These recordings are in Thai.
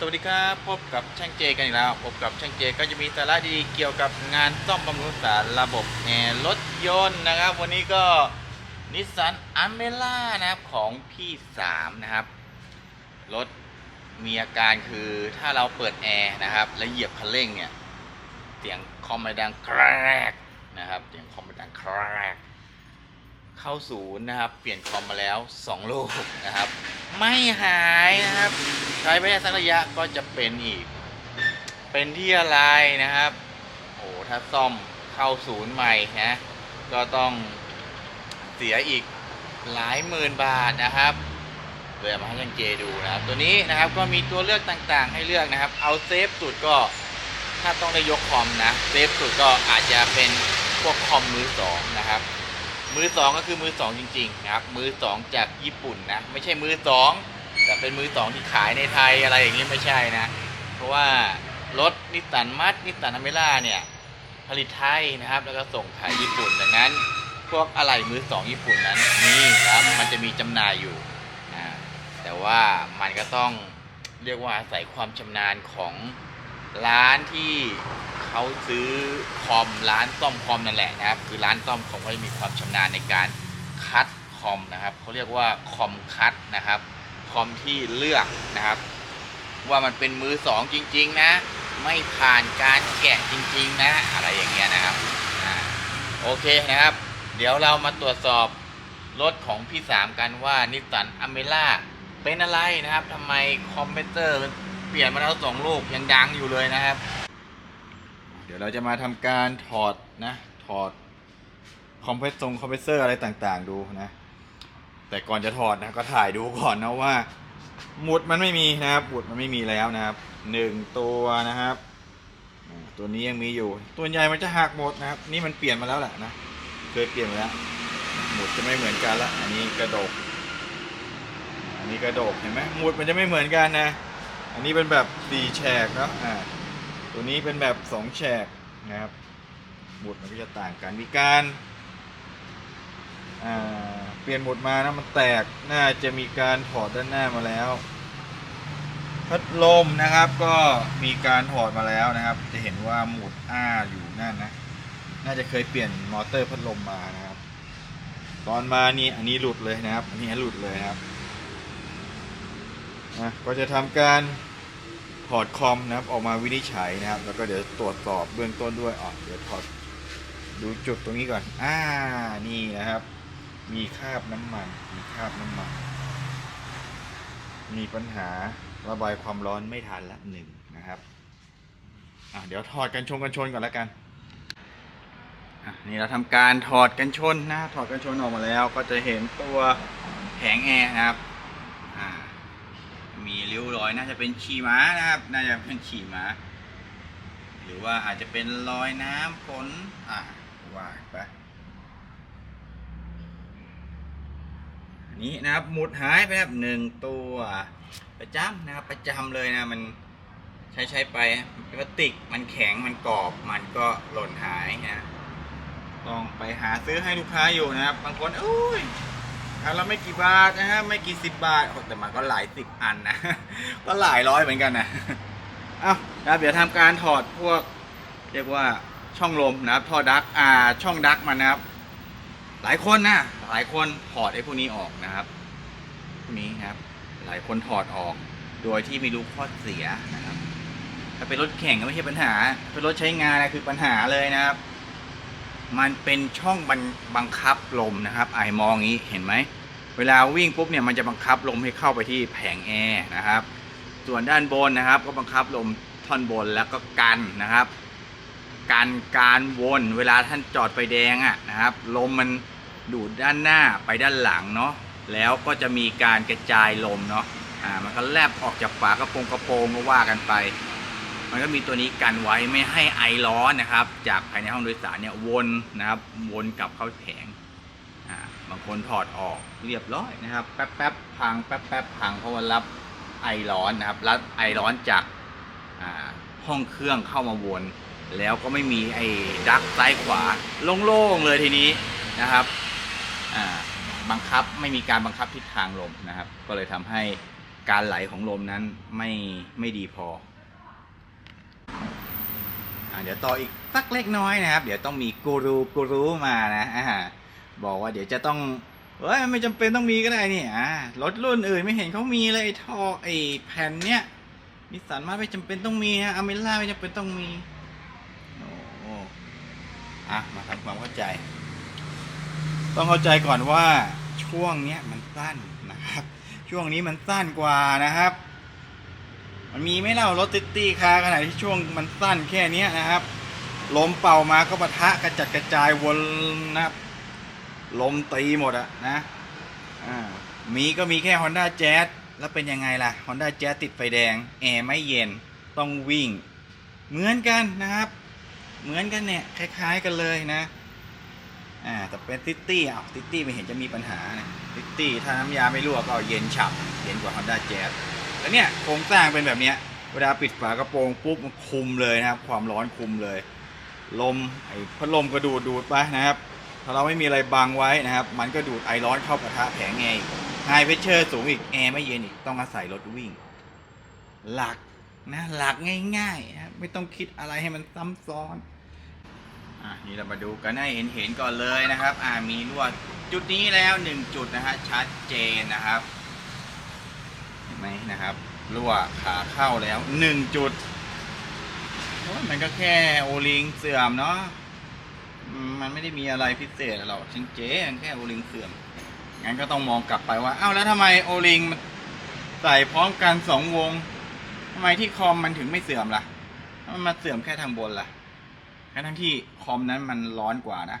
สวัสดีครับพบกับช่างเจกันอีกแล้วพบกับช่างเจก็จะมีสาระดีๆเกี่ยวกับงานซ่อมบำรุงสารระบบแอร์รถยนต์นะครับ วันนี้ก็นิสสันอเมล่านะครับของพี่สามนะครับ รถมีอาการคือถ้าเราเปิดแอร์นะครับ แล้วเหยียบคันเร่งเนี่ย เสียงคอมมันดังแครกนะครับ เสียงคอมมันดังแครก เข้าศูนย์นะครับ เปลี่ยนคอมมาแล้ว 2 ลูกนะครับ ไม่หายนะครับ ใช้ไปได้สักระยะก็จะเป็นอีก เป็นที่อะไรนะครับ โอ้ถ้าซ่อมเข้าศูนย์ใหม่นะก็ต้องเสียอีกหลายหมื่นบาทนะครับเลยมาให้ช่างเจดูนะครับ ตัวนี้นะครับก็มีตัวเลือกต่างๆ ให้เลือกนะครับ เอาเซฟสุดก็ถ้าต้องได้ยกคอมนะ เซฟสุดก็อาจจะเป็นพวกคอมมือสองนะครับ มือสองก็คือมือสองจริงๆนะครับ มือสองจากญี่ปุ่นนะ ไม่ใช่มือสองแต่เป็นมือสองที่ขายในไทยอะไรอย่างนี้ไม่ใช่นะ เพราะว่ารถนิสสันมัดนิสสันอเมร่าเนี่ยผลิตไทยนะครับ แล้วก็ส่งขายญี่ปุ่นดังนั้น พวกอะไหล่มือสองญี่ปุ่นนั้นนี่ครับมันจะมีจำหน่ายอยู่อ่าแต่ว่ามันก็ต้องเรียกว่าอาศัยความชำนาญของร้านที่ เขาซื้อคอมร้านซ่อมคอมนั่นแหละนะครับ คือร้านซ่อมคอมเขาจะมีความชำนาญในการคัดคอมนะครับเขาเรียกว่าคอมคัดนะครับคอมที่เลือกนะครับ ว่ามันเป็นมือสองจริง ๆ นะ ไม่ผ่านการแกะจริง ๆ นะ อะไรอย่างเงี้ยนะครับโอเคนะครับ เดี๋ยวเรามาตรวจสอบรถของพี่สามกันว่านิสสันอเมล่าเป็นอะไรนะครับทำไมคอมเพเซอร์เปลี่ยนมาแล้วสองลูกยังดังอยู่เลยนะครับ ดี๋ยวเราจะมาทำการถอดนะ ถอดคอมเพรสซงคอมเพรสเซอร์อะไรต่างๆ ดูนะ แต่ก่อนจะถอดนะก็ถ่ายดูก่อนนะว่าหมุดมันไม่มีนะครับหมุดมันไม่มีแล้วนะครับหนึ่งตัวนะครับ ตัวนี้ยังมีอยู่ ตัวใหญ่มันจะหักหมดนะครับ นี่มันเปลี่ยนมาแล้วแหละนะเคยเปลี่ยนมาแล้ว หมุดจะไม่เหมือนกันละอันนี้กระดก อันนี้กระดกเห็นไหมหมุดมันจะไม่เหมือนกันนะ อันนี้เป็นแบบสี่แฉกเนาะอ่า ตัวนี้เป็นแบบสองแฉกนะครับหมุดมันก็จะต่างกันมีการาเปลี่ยนหมุดมานะมันแตกน่าจะมีการถอดด้านหน้ามาแล้วพัดลมนะครับก็มีการถอดมาแล้วนะครับ จะเห็นว่าหมุดอ้าอยู่นั่นนะน่าจะเคยเปลี่ยนมอเตอร์พัดลมมานะครับ ตอนมานี่อันนี้หลุดเลยนะครับ อันนี้หลุดเลยครับนะก็จะทำการ ถอดคอมนะครับออกมาวินิจฉัยนะครับ แล้วก็เดี๋ยวตรวจสอบเบื้องต้นด้วยอ๋อเดี๋ยวถอดดูจุดตรงนี้ก่อน อ่า นี่นะครับ มีคราบน้ำมัน มีคราบน้ำมัน มีปัญหาระบายความร้อนไม่ทันละหนึ่งนะครับ อะเดี๋ยวถอดกันชนกันชนก่อนแล้วกันอะนี่เราทำการถอดกันชนนะ ถอดกันชนออกมาแล้ว ก็จะเห็นตัวแผงแอร์นะครับ ริ้วรอยน่าจะเป็นฉี่ม้านะครับ น่าจะเป็นฉี่ม้า หรือว่าอาจจะเป็นรอยน้ำฝนอ่าว่าไปอันนี้นะครับหมุดหายไปครับหนึ่งตัวประจำนะครับประจำเลยนะมันใช้ใช้ไปพลาสติกมันแข็งมันกรอบมันก็หล่นหายนะต้องไปหาซื้อให้ลูกค้าอยู่นะครับบางคนอุ้ย อันละไม่กี่บาทนะฮะไม่กี่สิบบาทแต่มันก็หลายสิบอันนะก็หลายร้อยเหมือนกันนะเอ้านะครับเดี๋ยวทำการถอดพวก เรียกว่าช่องลมนะครับท่อดักอ่าช่องดักมันนะครับ หลายคนนะหลายคนถอดไอ้พวกนี้ออกนะครับพวกนี้ครับ หลายคนถอดออก โดยที่ไม่รู้ข้อเสียนะครับ ถ้าเป็นรถแข่งก็ไม่ใช่ปัญหา เป็นรถใช้งานนะคือปัญหาเลยนะครับ มันเป็นช่องบังบังคับลมนะครับไอมองอย่างนี้เห็นไหมเวลาวิ่งปุ๊บเนี่ยมันจะบังคับลมให้เข้าไปที่แผงแอร์นะครับ ส่วนด้านบนนะครับ ก็บังคับลมท่อนบนแล้วก็กันนะครับการการวนเวลาท่านจอดไฟแดงอะนะครับ ลมมันดูดด้านหน้าไปด้านหลังเนาะแล้วก็จะมีการกระจายลมเนาะอ่ามันก็แลบออกจากฝากระโปรงกระโปรงก็ว่ากันไป มันก็มีตัวนี้กันไว้ไม่ให้ไอร้อนนะครับ จากภายในห้องโดยสารเนี่ยวนนะครับ วนกลับเข้าแผงอ่าบางคนถอดออกเรียบร้อยนะครับ แป๊บแป๊บพังแป๊บแป๊บพังเพราะว่ารับไอร้อนนะครับ รับไอร้อนจากห้องเครื่องเข้ามาวน แล้วก็ไม่มีไอ้ดักซ้ายขวาโล่งๆเลยทีนี้นะครับอ่าบังคับไม่มีการบังคับทิศทางลมนะครับ ก็เลยทำให้การไหลของลมนั้นไม่ไม่ดีพอ เดี๋ยวต่ออีกสักเล็กน้อยนะครับ เดี๋ยวต้องมีกูรูกูรูมานะอ่าบอกว่าเดี๋ยวจะต้องเฮ้ยไม่จำเป็นต้องมีก็ได้นี่อ่ารถรุ่นอื่นไม่เห็นเขามีเลยไอ้ท่อไอ้แผ่นเนี้ยนิสสันมาไม่จำเป็นต้องมีนะอเมล่าไม่จำเป็นต้องมีโอ้อะมาทำความเข้าใจ ต้องเข้าใจก่อนว่าช่วงเนี้ยมันสั้นนะครับ ช่วงนี้มันสั้นกว่านะครับ มันมีไม่เล่ารถติดตี้คาขนาดที่ช่วงมันสั้นแค่นี้นะครับ ลมเป่ามาก็ปะทะกระจัดกระจายวนนะครับ ลมตีหมดอะนะอ่ามีก็มีแค่ Honda Jazz แล้วเป็นยังไงล่ะ Honda Jazz ติดไฟแดง แอร์ไม่เย็นต้องวิ่ง เหมือนกันนะครับ เหมือนกันเนี่ย คล้ายๆกันเลยนะอ่าแต่เป็นติตตี้อะติตตี้ไม่เห็นจะมีปัญหานะติตตี้ถ้าน้ำยาไม่รั่วก็เย็นฉ่ำเย็นกว่า Honda Jazz แล้วเนี่ยโครงสร้างเป็นแบบเนี้ย เวลาปิดฝากระโปรงปุ๊บมันคุมเลยนะครับ ความร้อนคุมเลย ลมไอ้พัดลมก็ดูดดูดไปนะครับ ถ้าเราไม่มีอะไรบังไว้นะครับ มันก็ดูดไอร้อนเข้ากระทะแผงแอร์ไฮเพชเชอร์สูงอีกแอร์ไม่เย็นอีกต้องอาศัยรถวิ่ง หลักนะหลักง่ายๆนะไม่ต้องคิดอะไรให้มันซ้ำซ้อนอะนี่เรามาดูกันให้เห็นเห็นๆก่อนเลยนะครับ อ่ามีลวดจุดนี้แล้วหนึ่งจุดนะฮะชัดเจนนะครับ ไหมนะครับรั่วขาเข้าแล้วหนึ่งจุดมันก็แค่โอลิงเสื่อมเนาะมันไม่ได้มีอะไรพิเศษหรอกจริงเจ๊มันแค่โอลิงเสื่อมงั้นก็ต้องมองกลับไปว่าอ้าวแล้วทำไมโอลิงมันใส่พร้อมกันสองวงทำไมที่คอมมันถึงไม่เสื่อมล่ะมันมาเสื่อมแค่ทางบนล่ะแทั้งที่คอมนั้นมันร้อนกว่านะ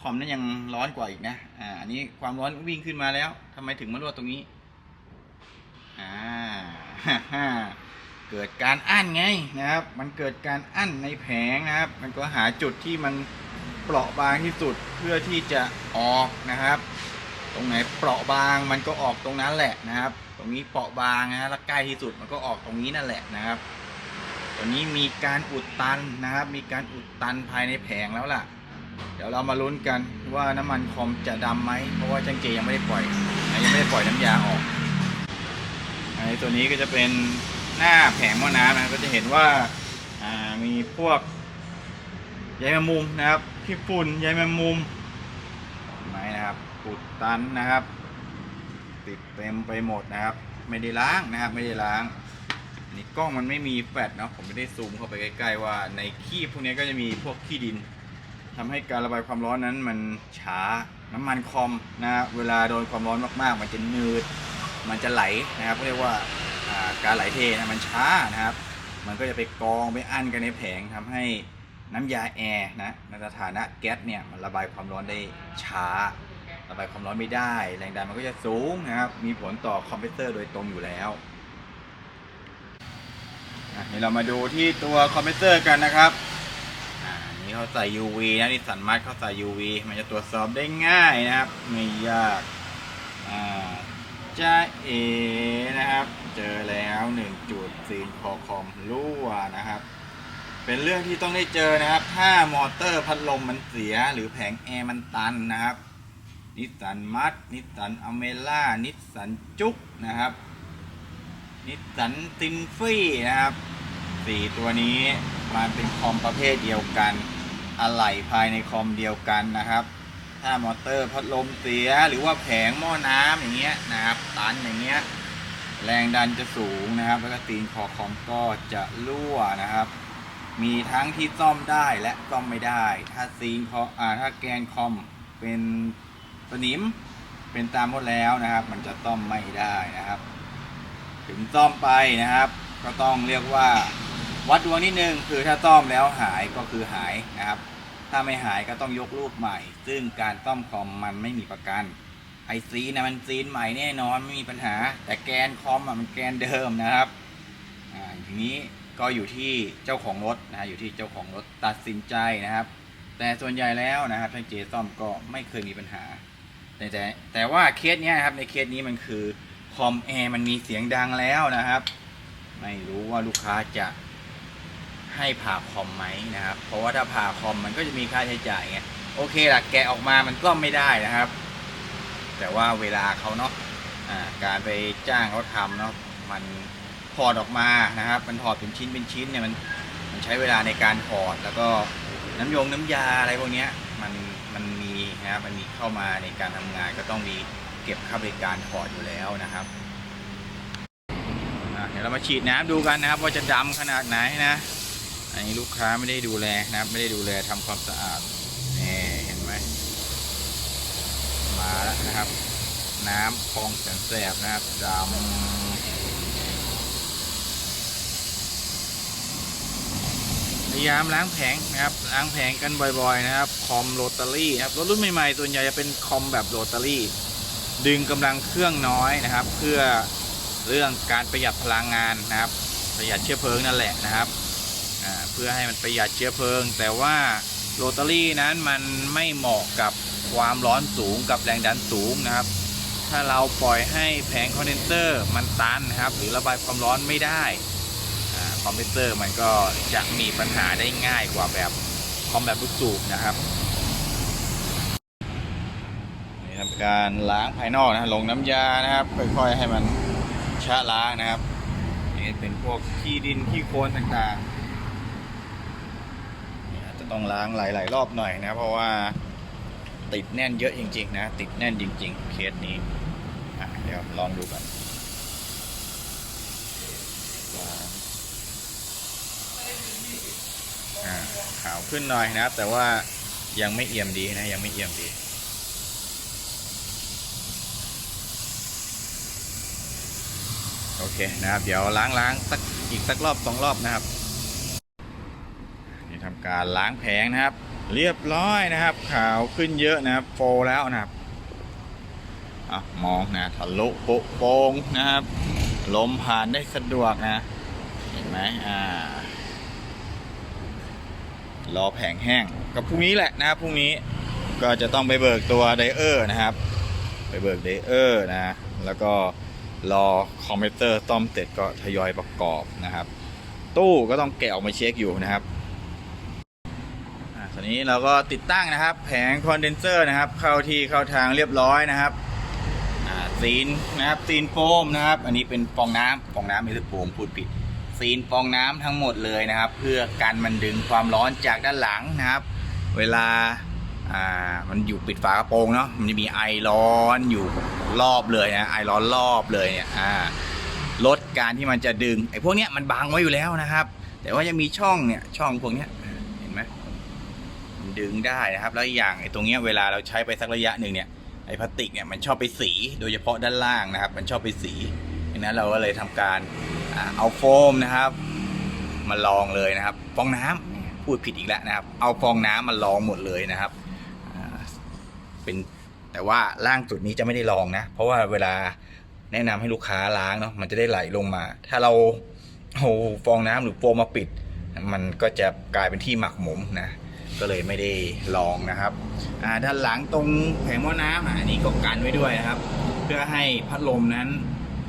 คอมนั้นยังร้อนกว่าอีกนะอ่าอันนี้ความร้อนวิ่งขึ้นมาแล้วทำไมถึงมารั่วตรงนี้ อ่าเกิดการอั้นไงนะครับ มันเกิดการอั้นในแผงนะครับ มันก็หาจุดที่มันเปราะบางที่สุดเพื่อที่จะออกนะครับ ตรงไหนเปราะบางมันก็ออกตรงนั้นแหละนะครับ ตรงนี้เปราะบางนะแล้วใกล้ที่สุดมันก็ออกตรงนี้นั่นแหละนะครับตอนนี้มีการอุดตันนะครับ มีการอุดตันภายในแผงแล้วล่ะ เดี๋ยวเรามาลุ้นกันว่าน้ำมันคอมจะดำไหมเพราะว่าจังเจยังไม่ได้ปล่อยยังไม่ได้ปล่อยน้ำยาออก ไอ้ตัวนี้ก็จะเป็นหน้าแผงหม้อน้ำนะก็จะเห็นว่าามีพวกใยแมงมุมนะครับขี้ฝุ่นใยแมงมุมไหมนะครับอุดตันนะครับ ติดเต็มไปหมดนะครับ ไม่ได้ล้างนะครับ ไม่ได้ล้างนนี้กล้องมันไม่มีแฟลชเนาะผมไม่ได้ซูมเข้าไปใกล้ๆว่าในขี้พวกนี้ก็จะมีพวกขี้ดินทำให้การระบายความร้อนนั้นมันช้าน้ำมันคอมนะฮะเวลาโดนความร้อนมากๆ มันจะนืด มันจะไหลนะครับเรียกว่าการไหลเทนะมันช้านะครับ มันก็จะไปกองไปอั้นกันในแผงทำให้น้ำยาแอร์นะในสถานะแก๊สเนี่ยมันระบายความร้อนได้ช้า ระบายความร้อนไม่ได้ แรงดันมันก็จะสูงนะครับ มีผลต่อคอมเพรสเซอร์โดยตรงอยู่แล้วนี่เรามาดูที่ตัวคอมเพรสเซอร์กันนะครับอ่านี่เขาใส่ UV นะนี่สันมัดเขาใส่ UV มันจะตรวจสอบได้ง่ายนะครับ ไม่ยากอ่า จ้าเอนะครับ เจอแล้วหนึ่งจุดซีนคอคอมรั่วนะครับ เป็นเรื่องที่ต้องได้เจอนะครับ ถ้ามอเตอร์พัดลมมันเสียหรือแผงแอร์มันตันนะครับนิสสันมัดนิสสันอเมล่านิสสันจุกนะครับ นิสสันซินฟี่นะครับสี่ตัวนี้มันเป็นคอมประเภทเดียวกันอะไหล่ภายในคอมเดียวกันนะครับ ถ้ามอเตอร์พัดลมเสียหรือว่าแผงหม้อน้ำอย่างเงี้ยนะครับตันอย่างเงี้ยแรงดันจะสูงนะครับ แล้วก็ตีนคอคอมก็จะรั่วนะครับ มีทั้งที่ซ่อมได้และซ่อมไม่ได้ ถ้าซีนคออ่าถ้าแกนคอมเป็นสนิมเป็นตามหมดแล้วนะครับ มันจะซ่อมไม่ได้นะครับ ถึงซ่อมไปนะครับ ก็ต้องเรียกว่าวัดดวงนิดนึงคือถ้าซ่อมแล้วหายก็คือหายนะครับ ถ้าไม่หายก็ต้องยกรูปใหม่ ซึ่งการซ่อมคอมมันไม่มีประกันไอซีนะมันซีนใหม่แน่นอนไม่มีปัญหา แต่แกนคอมอะมันแกนเดิมนะครับอ่าทีนี้ก็อยู่ที่เจ้าของรถนะอยู่ที่เจ้าของรถตัดสินใจนะครับ แต่ส่วนใหญ่แล้วนะครับทางเจซ่อมก็ไม่เคยมีปัญหา แต่แต่แต่ว่าเคสเนี้ยนครับในเคสนี้มันคือคอมแอร์มันมีเสียงดังแล้วนะครับ ไม่รู้ว่าลูกค้าจะ ให้ผ่าคอมไหมนะครับ เพราะว่าถ้าผ่าคอมมันก็จะมีค่าใช้จ่ายไงโอเคล่ะแกะออกมามันก็ไม่ได้นะครับ แต่ว่าเวลาเขาเนาะอ่าอ่าการไปจ้างเขาทำเนาะมันถอดออกมานะครับ มันถอดเป็นชิ้นเป็นชิ้นเนี่ยมันมันใช้เวลาในการถอดแล้วก็น้ำยงน้ำยาอะไรพวกเนี้ยมันมันมีนะครับมันมีเข้ามาในการทำงานก็ต้องมีเก็บค่าบริการถอดอยู่แล้วนะครับเดี๋ยวเรามาฉีดน้ำดูกันนะครับ ว่าจะดำขนาดไหนนะ อันนี้ลูกค้าไม่ได้ดูแลนะครับ ไม่ได้ดูแลทำความสะอาดนี่เห็นไหมมาแล้วนะครับ น้ำคลองแสนแสบนะครับดำพยายามล้างแผงนะครับ ล้างแผงกันบ่อยๆนะครับ คอมโรตารี่ครับรถรุ่นใหม่ๆส่วนใหญ่จะเป็นคอมแบบโรตารี่ ดึงกำลังเครื่องน้อยนะครับ เพื่อเรื่องการประหยัดพลังงานนะครับ ประหยัดเชื้อเพลิงนั่นแหละนะครับ เพื่อให้มันประหยัดเชื้อเพลิง แต่ว่าโรตารี่นั้นมันไม่เหมาะกับความร้อนสูงกับแรงดันสูงนะครับ ถ้าเราปล่อยให้แผงคอนเดนเซอร์มันตันนะครับ หรือระบายความร้อนไม่ได้คอมเพรสเซอร์มันก็จะมีปัญหาได้ง่ายกว่าแบบคอมแบบลูกสูบนะครับนี่ทำการล้างภายนอกนะลงน้ำยานะครับค่อยๆให้มันชะล้างนะครับนี่เป็นพวกขี้ดินขี้โคลนต่างๆ ต้องล้างหลาย ๆ รอบหน่อยนะ เพราะว่าติดแน่นเยอะจริง ๆ นะ ติดแน่นจริง ๆ เคสนี้เดี๋ยวลองดูกันอ่าขาวขึ้นหน่อยนะครับ แต่ว่ายังไม่เอี่ยมดีนะ ยังไม่เอี่ยมดีโอเคนะครับ เดี๋ยวล้างล้างสักอีกสักรอบสองรอบนะครับ การล้างแผงนะครับ เรียบร้อยนะครับ ขาวขึ้นเยอะนะครับ โฟแล้วนะครับอะมองนะทะลุโปะโปงนะครับ ลมผ่านได้สะดวกนะ เห็นไหมอ่ารอแผงแห้งกับพรุ่งนี้แหละนะครับพรุ่งนี้ก็จะต้องไปเบิกตัวไดเออร์นะครับ ไปเบิกไดเออร์นะ แล้วก็รอคอมพิวเตอร์ต้อมเสร็จก็ทยอยประกอบนะครับ ตู้ก็ต้องแกะออกมาเช็คอยู่นะครับ อนนี้เราก็ติดตั้งนะครับ แผงคอนเดนเซอร์นะครับ เข้าที่เข้าทางเรียบร้อยนะครับซีนนะครับซีนโฟมนะครับ อันนี้เป็นฟองน้ำฟองน้ำไม่ใช่โฟมพูดผิดซีนฟองน้ำทั้งหมดเลยนะครับ เพื่อกันมันดึงความร้อนจากด้านหลังนะครับ เวลาอ่ามันอยู่ปิดฝากระโปรงเนาะมันจะมีไอร้อนอยู่รอบเลยนะไอร้อนรอบเลยเนี่ยอ่าลดการที่มันจะดึงไอพวกเนี้ยมันบังไว้อยู่แล้วนะครับ แต่ว่ายังมีช่องเนี่ยช่องพวกเนี้ย ดึงได้นะครับ แล้วอย่างไอ้ตรงเนี้ยเวลาเราใช้ไปสักระยะหนึ่งเนี่ยไอ้พลาสติกเนี่ยมันชอบไปสีโดยเฉพาะด้านล่างนะครับ มันชอบไปสีดังนั้นเราก็เลยทำการเอาโฟมนะครับ มาลองเลยนะครับ ฟองน้ำพูดผิดอีกแล้วนะครับ เอาฟองน้ำมาลองหมดเลยนะครับเป็นแต่ว่าล่างสุดนี้จะไม่ได้ลองนะ เพราะว่าเวลาแนะนำให้ลูกค้าล้างเนาะมันจะได้ไหลลงมา ถ้าเราเอาฟองน้ำหรือโฟมมาปิด มันก็จะกลายเป็นที่หมักหมมนะ ก็เลยไม่ได้ลองนะครับด้านหลังตรงแผงหม้อน้ำอันนี้ก็กันไว้ด้วยนะครับ เพื่อให้พัดลมนั้น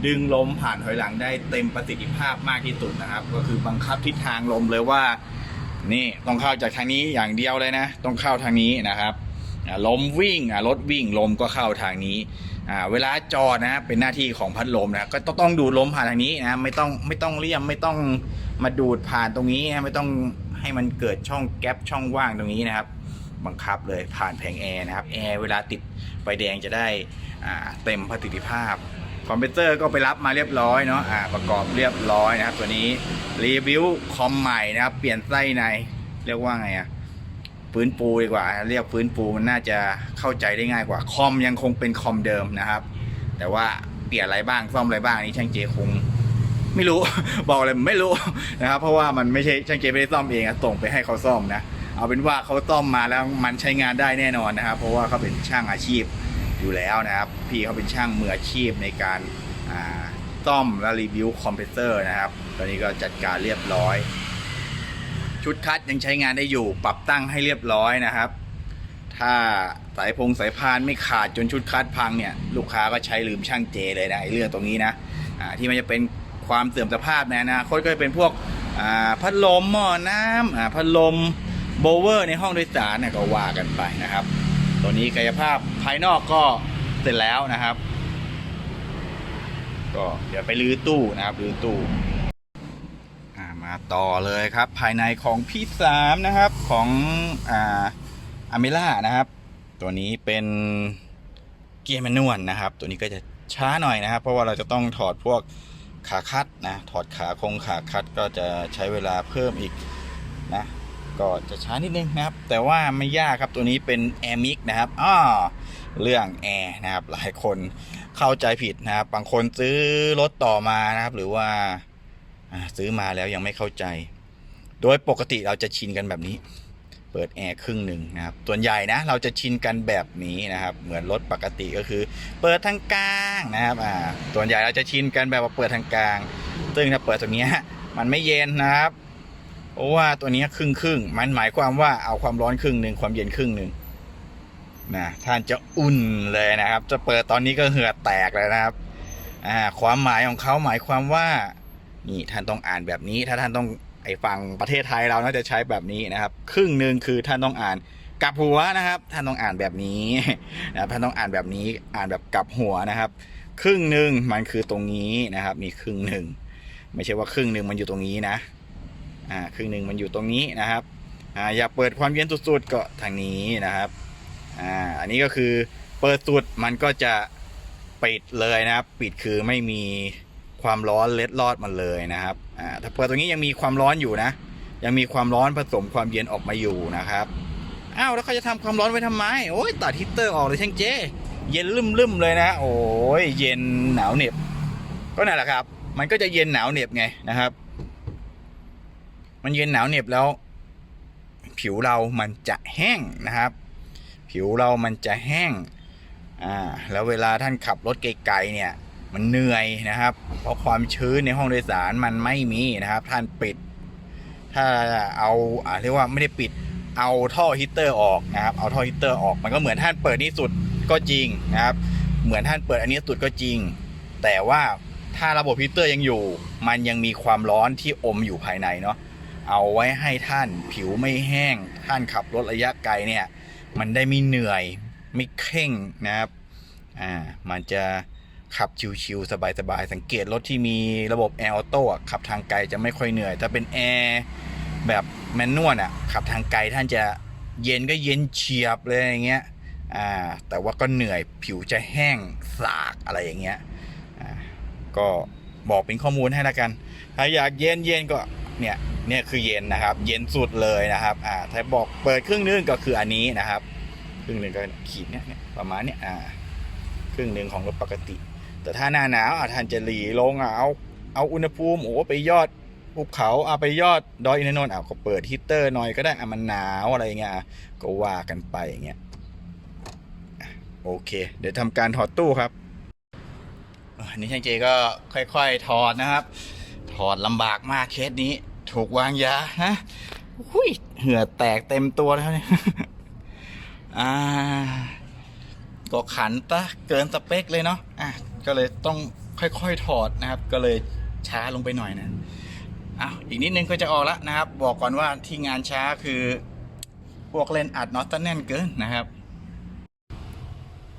ดึงลมผ่านถอยหลังได้เต็มประสิทธิภาพมากที่สุดนะครับ ก็คือบังคับทิศทางลมเลยว่า นี่ต้องเข้าจากทางนี้อย่างเดียวเลยนะ ต้องเข้าทางนี้นะครับลมวิ่งรถวิ่งลมก็เข้าทางนี้เวลาจอดนะเป็นหน้าที่ของพัดลมนะก็ต้องดูลมผ่านทางนี้นะไม่ต้องไม่ต้องเลี่ยมไม่ต้องมาดูดผ่านตรงนี้นะไม่ต้อง ให้มันเกิดช่องแกลบช่องว่างตรงนี้นะครับ บังคับเลยผ่านแผงแอร์นะครับแอร์เวลาติดไฟแดงจะได้เต็มประสิทธิภาพคอมพิวเตอร์ก็ไปรับมาเรียบร้อยเนาะอ่าประกอบเรียบร้อยนะครับตัวนี้รีวิวคอมใหม่นะครับ เปลี่ยนไส้ในเรียกว่าไงอะฟื้นฟูดีกว่า เรียกฟื้นฟูมันน่าจะเข้าใจได้ง่ายกว่าคอมยังคงเป็นคอมเดิมนะครับ แต่ว่าเปลี่ยนอะไรบ้างซ่อมอะไรบ้างอันนี้ช่างเจคง ไม่รู้ บอกเลยไม่รู้นะครับ เพราะว่ามันไม่ใช่ช่างเจไม่ได้ซ่อมเองอะส่งไปให้เขาซ่อมนะ เอาเป็นว่าเขาซ่อมมาแล้วมันใช้งานได้แน่นอนนะครับ เพราะว่าเขาเป็นช่างอาชีพอยู่แล้วนะครับ พี่เขาเป็นช่างมืออาชีพในการซ่อมและรีวิวคอมเพรสเซอร์นะครับ ตอนนี้ก็จัดการเรียบร้อย ชุดคัดยังใช้งานได้อยู่ ปรับตั้งให้เรียบร้อยนะครับ ถ้าสายพงสายพานไม่ขาดจนชุดคัดพังเนี่ย ลูกค้าก็ใช้ลืมช่างเจเลยนะไอ้เรื่องตรงนี้นะที่มันจะเป็น ความเสื่อมสภาพในอนาคตก็จะเป็นพวกพัดลมหม้อน้ำพัดลมโบเวอร์ในห้องโดยสารเนี่ยก็ว่ากันไปนะครับ ตัวนี้กายภาพภายนอกก็เสร็จแล้วนะครับ ก็เดี๋ยวไปรื้อตู้นะครับรื้อตู้มาต่อเลยครับ ภายในของพี่สามนะครับของอ่าอเมล่านะครับ ตัวนี้เป็นเกียร์แมนนวลนะครับ ตัวนี้ก็จะช้าหน่อยนะครับ เพราะว่าเราจะต้องถอดพวก ขาคัดนะถอดขาคงขาคัดก็จะใช้เวลาเพิ่มอีกนะก็จะช้านิดนึงนะครับ แต่ว่าไม่ยากครับตัวนี้เป็น Air Mix นะครับอ้อเรื่องแอร์นะครับหลายคนเข้าใจผิดนะครับบางคนซื้อรถต่อมานะครับ หรือว่าซื้อมาแล้วยังไม่เข้าใจ โดยปกติเราจะชินกันแบบนี้ เปิดแอร์ครึ่งหนึ่งนะครับ ส่วนใหญ่นะเราจะชินกันแบบนี้นะครับ เหมือนรถปกติก็คือ เปิดทางกลางนะครับอ่าส่วนใหญ่เราจะชินกันแบบว่าเปิดทางกลาง ซึ่งถ้าเปิดตรงนี้มันไม่เย็นนะครับเพราะว่าตัวนี้ครึ่งครึ่งมันหมายความว่าเอาความร้อนครึ่งหนึ่งความเย็นครึ่งหนึ่งนะท่านจะอุ่นเลยนะครับ จะเปิดตอนนี้ก็เหือแตกเลยนะครับอ่าความหมายของเขาหมายความว่านี่ท่านต้องอ่านแบบนี้ ถ้าท่านต้อง ไอฝั่งประเทศไทยเราน่าจะใช้แบบนี้นะครับ ครึ่งหนึ่งคือท่านต้องอ่านกลับหัวนะครับ ท่านต้องอ่านแบบนี้นะครับท่านต้องอ่านแบบนี้อ่านแบบกลับหัวนะครับ ครึ่งหนึ่งมันคือตรงนี้นะครับ มีครึ่งหนึ่งไม่ใช่ว่าครึ่งหนึ่งมันอยู่ตรงนี้นะอ่าครึ่งหนึ่งมันอยู่ตรงนี้นะครับอ่าอยาเปิดความเย็นสุดๆก็ทางนี้นะครับอ่าอันนี้ก็คือเปิดสุดมันก็จะปิดเลยนะครับ ปิดคือไม่มี ความร้อนเล็ดลอดมันเลยนะครับอ่าถ้าเปิดตรงนี้ยังมีความร้อนอยู่นะ ยังมีความร้อนผสมความเย็นออกมาอยู่นะครับอ้าวแล้วเขาจะทำความร้อนไว้ทำไมโอ้ยตัดฮีตเตอร์ออกเลยช่างเจ เย็นลืมๆเลยนะ โอ้ยเย็นหนาวเหน็บ ก็นั่นแหละครับ มันก็จะเย็นหนาวเหน็บไงนะครับ มันเย็นหนาวเหน็บแล้ว ผิวเรามันจะแห้งนะครับ ผิวเรามันจะแห้งอ่าแล้วเวลาท่านขับรถไกลๆเนี่ย มันเหนื่อยนะครับ เพราะความชื้นในห้องโดยสารมันไม่มีนะครับ ท่านปิด ถ้าเอาอ่าเรียกว่าไม่ได้ปิดเอาท่อฮีตเตอร์ออกนะครับ เอาท่อฮีตเตอร์ออกมันก็เหมือนท่านเปิดนี่สุดก็จริงนะครับ เหมือนท่านเปิดอันนี้สุดก็จริง แต่ว่าถ้าระบบฮีตเตอร์ยังอยู่ มันยังมีความร้อนที่อมอยู่ภายในเนาะเอาไว้ให้ท่านผิวไม่แห้ง ท่านขับรถระยะไกลเนี่ย มันได้ไม่เหนื่อยไม่เคร่งนะครับ อ่า มันจะ ขับชิวๆสบายๆ สังเกตรถที่มีระบบแอร์ออโต้ขับทางไกลจะไม่ค่อยเหนื่อย ถ้าเป็นแอร์แบบแมนนวลอะขับทางไกลท่านจะเย็นก็เย็นเฉียบเลยอย่างเงี้ยอ่าแต่ว่าก็เหนื่อยผิวจะแห้งสากอะไรอย่างเงี้ยอ่าก็บอกเป็นข้อมูลให้ละกัน ถ้าอยากเย็นเย็นก็เนี่ยเนี่ยคือเย็นนะครับ เย็นสุดเลยนะครับอ่าถ้าบอกเปิดครึ่งนึงก็คืออันนี้นะครับ ครึ่งหนึ่งก็ขีดนี่ยเนี่ยประมาณเนี้ยอ่าครึ่งหนึ่งของรถปกติ แต่ถ้าหน้าหนาวอะท่านจะหลีลงอะเอาเอาอุณหภูมิโอ้ไปยอดภูเขาเอาไปยอดดอยอินทนนท์เอะก็เปิดฮีเตอร์หน่อยก็ได้อะมันหนาวอะไรเงี้ยก็ว่ากันไปอย่างเงี้ยโอเค เดี๋ยวทำการถอดตู้ครับอันนี้ช่างเจก็ค่อยๆถอดนะครับ ถอดลำบากมากเคสนี้ ถูกวางยาฮะหุยเหือแตกเต็มตัวแล้วเนี่ยอ่า ก็ขันตะเกินสเปคเลยเนาะอะก็เลยต้องค่อยๆถอดนะครับ ก็เลยช้าลงไปหน่อยนะอ้าวอีกนิดนึงก็จะออกแล้วนะครับ บอกก่อนว่าที่งานช้าคือพวกเลนอัดน็อตแน่นเกินนะครับ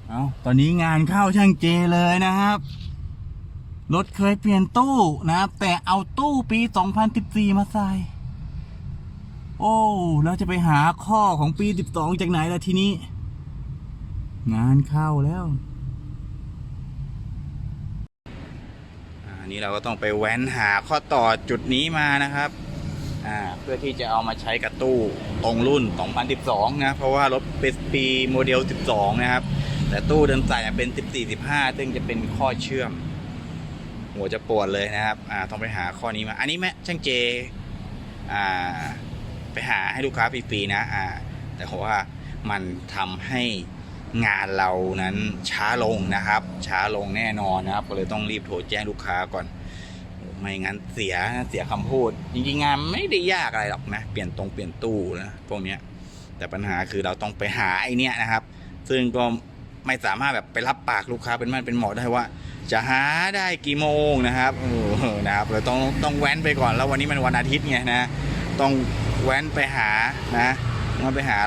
เอาตอนนี้งานเข้าช่างเจเลยนะครับ รถเคยเปลี่ยนตู้นะครับ แต่เอาตู้ปี 2014 มาใส่ โอ้ แล้วจะไปหาข้อของปี 12 จากไหนล่ะทีนี้ งานเข้าแล้ว อันนี้เราก็ต้องไปแว้นหาข้อต่อจุดนี้มานะครับอ่าเพื่อที่จะเอามาใช้กับตู้ตรงรุ่น 2012 นะ เพราะว่ารถเป็นปีโมเดล 12 นะครับ แต่ตู้เดินสายเป็น 14 15 ซึ่งจะเป็นข้อเชื่อม หัวจะปวดเลยนะครับอ่าต้องไปหาข้อนี้มา อันนี้แม่ช่างเจอ่าไปหาให้ลูกค้าฟรีๆนะอ่าแต่ว่ามันทำให้ งานเรานั้นช้าลงนะครับ ช้าลงแน่นอนนะครับ ก็เลยต้องรีบโทรแจ้งลูกค้าก่อน ไม่งั้นเสียเสียคำพูด จริงๆงานไม่ได้ยากอะไรหรอกนะ เปลี่ยนตรงเปลี่ยนตู้นะพวกเนี้ย แต่ปัญหาคือเราต้องไปหาไอ้เนี้ยนะครับ ซึ่งก็ไม่สามารถแบบไปรับปากลูกค้าเป็นมันเป็นหมอได้ว่า จะหาได้กี่โมงนะครับเออนะครับเราต้องต้องแว้นไปก่อนแล้ววันนี้มันวันอาทิตย์ไงนะ ต้องแว้นไปหานะมาไปหา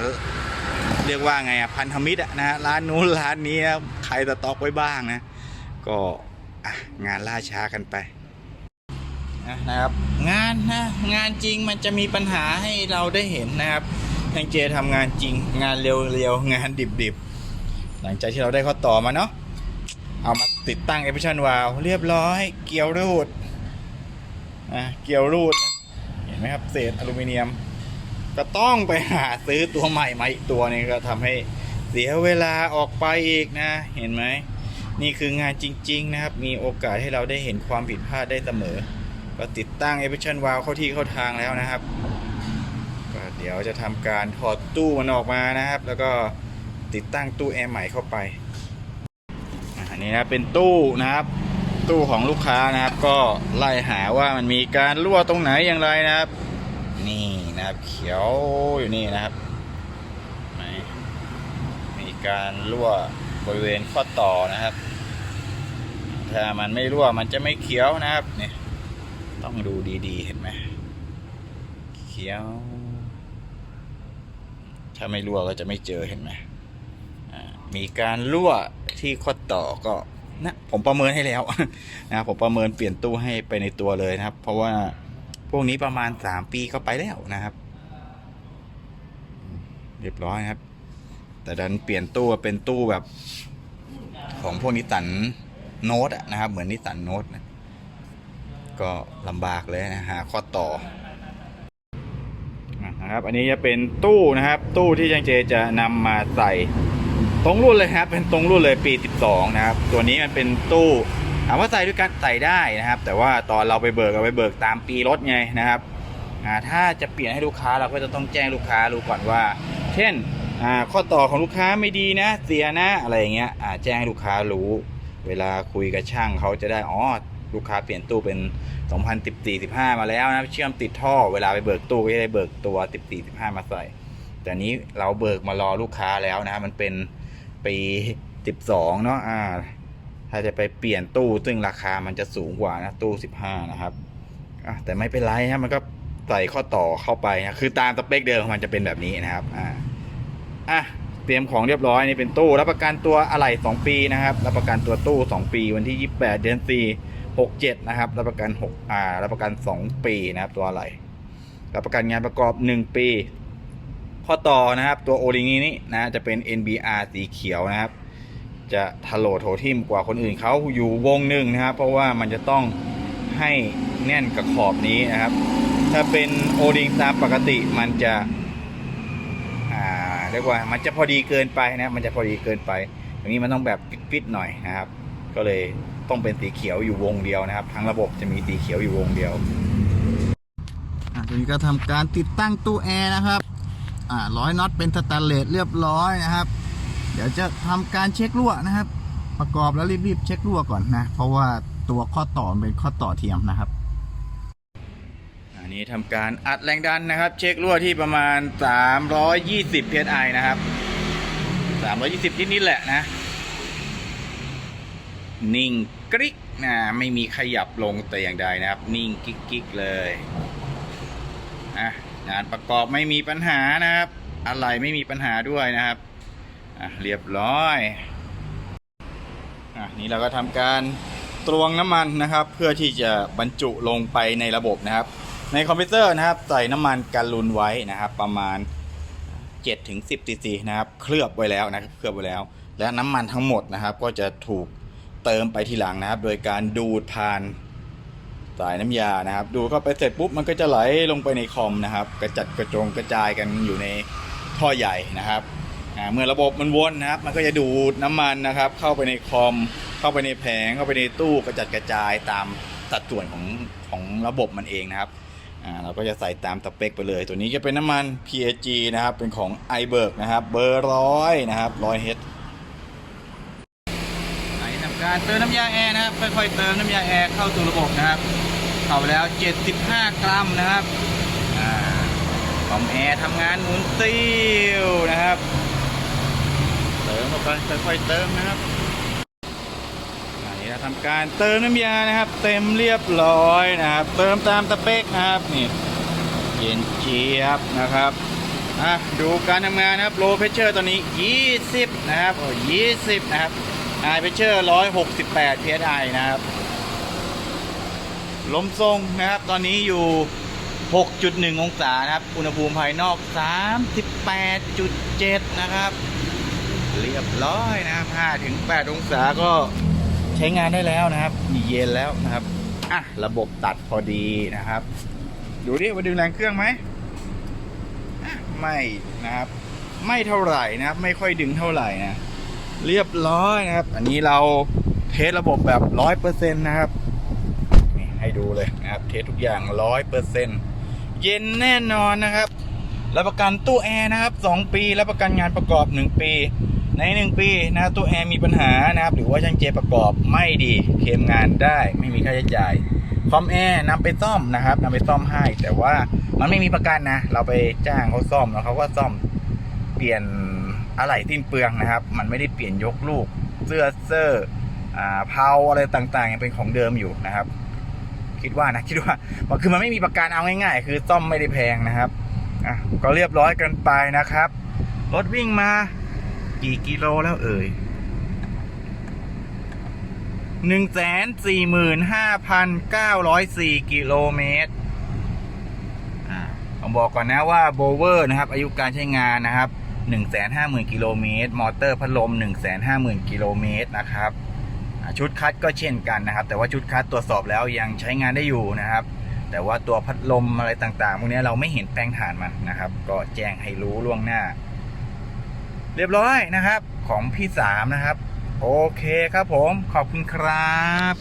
เรียกว่าไงอะพันธมิตรอะนะร้านนู้นร้านนี้ใครสต็อกไว้บ้างนะ ก็งานล่าช้ากันไปนะครับ งานนะงานจริงมันจะมีปัญหาให้เราได้เห็นนะครับทางเจทำงานจริง งานเร็วๆงานดิบๆ หลังจากที่เราได้ข้อต่อมาเนาะเอามาติดตั้งเอ s ิชันวาลเรียบร้อย เกลียวรูดอะเกลียวรูด เห็นไหมครับเศษอลูมิเนียม ก็ต้องไปหาซื้อตัวใหม่มาอีกตัวนึงก็ทำให้เสียเวลาออกไปอีกนะ เห็นไหม นี่คืองานจริง ๆ นะครับ มีโอกาสให้เราได้เห็นความผิดพลาดได้เสมอ ก็ติดตั้ง e อ i ชันวาลเข้าที่เข้าทางแล้วนะครับก็เดี๋ยวจะทำการถอดตู้มันออกมานะครับ แล้วก็ติดตั้งตู้แอร์ใหม่เข้าไปอันนี้นะเป็นตู้นะครับ ตู้ของลูกค้านะครับ ก็ไล่หาว่ามันมีการรั่วตรงไหนอย่างไรนะครับ นี่ นะครับ เขียวอยู่นี่นะครับมีการรั่วบริเวณข้อต่อนะครับ ถ้ามันไม่รั่วมันจะไม่เขียวนะครับเนี่ยต้องดูดีๆ เห็นไหมเขียว ถ้าไม่รั่วก็จะไม่เจอเห็นไหมมีการรั่วที่ข้อต่อก็นะผมประเมินให้แล้วนะครับผมประเมินเปลี่ยนตู้ให้ไปในตัวเลยนะครับ เพราะว่า พวกนี้ประมาณสามปีเข้าไปแล้วนะครับ เรียบร้อยครับ แต่ดันเปลี่ยนตู้เป็นตู้แบบ ของพวกนิสันโน้ตนะครับ เหมือนนิสสันโน้ตนะก็ลำบากเลยนะหาข้อต่อนะครับ อันนี้จะเป็นตู้นะครับ ตู้ที่จังเจจะนำมาใส่ตรงรุ่นเลยครับ เป็นตรงรุ่นเลยปี 12 นะครับ ตัวนี้มันเป็นตู้ ถามว่าใส่ด้วยกันใส่ได้นะครับ แต่ว่าตอนเราไปเบิกเราไปเบิกตามปีรถไงนะครับถ้าจะเปลี่ยนให้ลูกค้าเราก็จะต้องแจ้งลูกค้ารู้ก่อนว่า เช่นข้อต่อของลูกค้าไม่ดีนะ เสียนะอะไรอย่างเงี้ยแจ้งให้ลูกค้ารู้ เวลาคุยกับช่างเขาจะได้อ๋อลูกค้าเปลี่ยนตู้เป็น 2014 15 มาแล้วนะเชื่อมติดท่อเวลาไปเบิกตู้ก็จะได้เบิกตัว 14 15 มาใส่ แต่นี้เราเบิกมารอลูกค้าแล้วนะมันเป็นปี 12 เนาะอ่า ถ้าจะไปเปลี่ยนตู้ซึ่งราคามันจะสูงกว่านะตู้ 15 นะครับอะแต่ไม่เป็นไรนะมันก็ใส่ข้อต่อเข้าไปนะคือตามสเปคเดิมมันจะเป็นแบบนี้นะครับอ่าอะเตรียมของเรียบร้อยนี่เป็นตู้รับประกันตัวอะไหล่2ปีนะครับรับประกันตัวตู้ 2 ปีวันที่ 28 เดือน4 67 นะครับรับประกัน6อ่ารับประกัน 2 ปีนะครับตัวอะไหล่รับประกันงานประกอบ 1 ปี ข้อต่อนะครับตัวโอลิงนี้นะจะเป็น NBR สีเขียวนะครับ จะทะโหลโถทิ่มกว่าคนอื่นเขาอยู่วงหนึ่งนะครับ เพราะว่ามันจะต้องให้แน่นกับขอบนี้นะครับ ถ้าเป็นโอลิงตามปกติมันจะเรียกว่ามันจะพอดีเกินไปนะมันจะพอดีเกินไป อย่างนี้มันต้องแบบฟิตๆหน่อยนะครับ ก็เลยต้องเป็นสีเขียวอยู่วงเดียวนะครับ ทั้งระบบจะมีสีเขียวอยู่วงเดียวอะทีนี้ก็ทำการติดตั้งตู้แอร์นะครับร้อยน็อตเป็นสแตนเลสเรียบร้อยนะครับ ดี๋ยวจะทำการเช็ครั่วนะครับ ประกอบแล้วรีบๆเช็ครั่วก่อนนะ เพราะว่าตัวข้อต่อนเป็นข้อต่อเทียมนะครับ อันนี้ทำการอัดแรงดันนะครับ เช็ครั่วที่ประมาณ 320 psi นะครับ 320 นิดๆแหละนะ นิ่งกริ๊กนะไม่มีขยับลงแต่อย่างใดนะครับ นิ่งกิ๊กๆเลยอะงานประกอบไม่มีปัญหานะครับ อะไรไม่มีปัญหาด้วยนะครับ อะเรียบร้อยอะนี่เราก็ทำการตวงน้ำมันนะครับ เพื่อที่จะบรรจุลงไปในระบบนะครับ ในคอมพิวเตอร์นะครับ ใส่น้ำมันการุนไว้นะครับ ประมาณ7ถึง10ซีซีนะครับ เคลือบไว้แล้วนะครับเคลือบไว้แล้ว และน้ำมันทั้งหมดนะครับ ก็จะถูกเติมไปทีหลังนะครับ โดยการดูดผ่านสายน้ำยานะครับ ดูเข้าไปเสร็จปุ๊บมันก็จะไหลลงไปในคอมนะครับ กระจัดกระจงกระจายกันอยู่ในท่อใหญ่นะครับ อ่าเมื่อระบบมันวนนะครับ มันก็จะดูดน้ำมันนะครับ เข้าไปในคอม เข้าไปในแผง เข้าไปในตู้กระจัดกระจายตามสัดส่วนของของระบบมันเองนะครับอ่าเราก็จะใส่ตามสเปคไปเลย ตัวนี้จะเป็นน้ำมัน PAG นะครับ เป็นของ i b e r g นะครับ เบอร์ร้อยนะครับร้อยเฮดไหนทำการเติมน้ำยาแอร์นะครับ ค่อยๆเติมน้ำยาแอร์เข้าสู่ระบบนะครับ เข้าไปแล้ว 75 กรัมนะครับอ่าคอมแอร์ทำงานหมุนติ้วนะครับ ไปค่อยๆเติมนะครับนี่ทำการเติมน้ำยานะครับ เต็มเรียบร้อยนะครับ เติมตามสเปคนะครับนี่เย็นเจี๊ยบนะครับอะดูการทำงานนะครับโลเพชเชอร์ตัวนี้ 20 นะครับโอ้20 นะครับไอเพชเชอร์ 168 psi นะครับลมทรงนะครับตอนนี้อยู่ 6.1 องศานะครับ อุณหภูมิภายนอก 38.7 นะครับ เรียบร้อยนะครับ5ถึง8องศาก็ใช้งานได้แล้วนะครับมีเย็นแล้วนะครับอะระบบตัดพอดีนะครับ ดูดิว่าดึงแรงเครื่องไหมอะไม่นะครับ ไม่เท่าไหร่นะครับ ไม่ค่อยดึงเท่าไหร่นะเรียบร้อยนะครับ อันนี้เราเทสระบบแบบร้อยเปอร์เซ็นต์นะครับนี่ให้ดูเลยนะครับ เทสทุกอย่างร้อยเปอร์เซ็นต์เย็นแน่นอนนะครับรับประกันตู้แอร์นะครับ2ปีรับประกันงานประกอบ1ปี ใน 1 ปีนะครับตู้แอร์มีปัญหานะครับ หรือว่าช่างเจประกอบไม่ดีเคลมงานได้ไม่มีค่าใช้จ่ายคอมแอร์นำไปซ่อมนะครับนำไปซ่อมให้ แต่ว่ามันไม่มีประกันนะ เราไปจ้างเขาซ่อมแล้วเขาก็ซ่อมเปลี่ยนอะไหล่สิ้นเปลืองนะครับ มันไม่ได้เปลี่ยนยกลูก เสื้อเซอร์อ่าเพาอะไรต่างๆยังเป็นของเดิมอยู่นะครับ คิดว่านะคิดว่ามันคือมันไม่มีประกันเอาง่าย ๆ คือซ่อมไม่ได้แพงนะครับอะก็เรียบร้อยกันไปนะครับรถวิ่งมา กี่กิโลแล้วเอ่ยหนึ่งแสนสี่หมื่นห้าพันเก้าร้อยสี่กิโลเมตรอ่าผมบอกก่อนนะว่าโบเวอร์นะครับ อายุการใช้งานนะครับ150,000กิโลเมตร มอเตอร์พัดลม150,000กิโลเมตรนะครับชุดคัดก็เช่นกันนะครับ แต่ว่าชุดคัดตรวจสอบแล้วยังใช้งานได้อยู่นะครับ แต่ว่าตัวพัดลมอะไรต่างๆพวกนี้เราไม่เห็นแปลงฐานมันนะครับ ก็แจ้งให้รู้ล่วงหน้า เรียบร้อยนะครับ ของพี่สามนะครับ โอเคครับผมขอบคุณครับ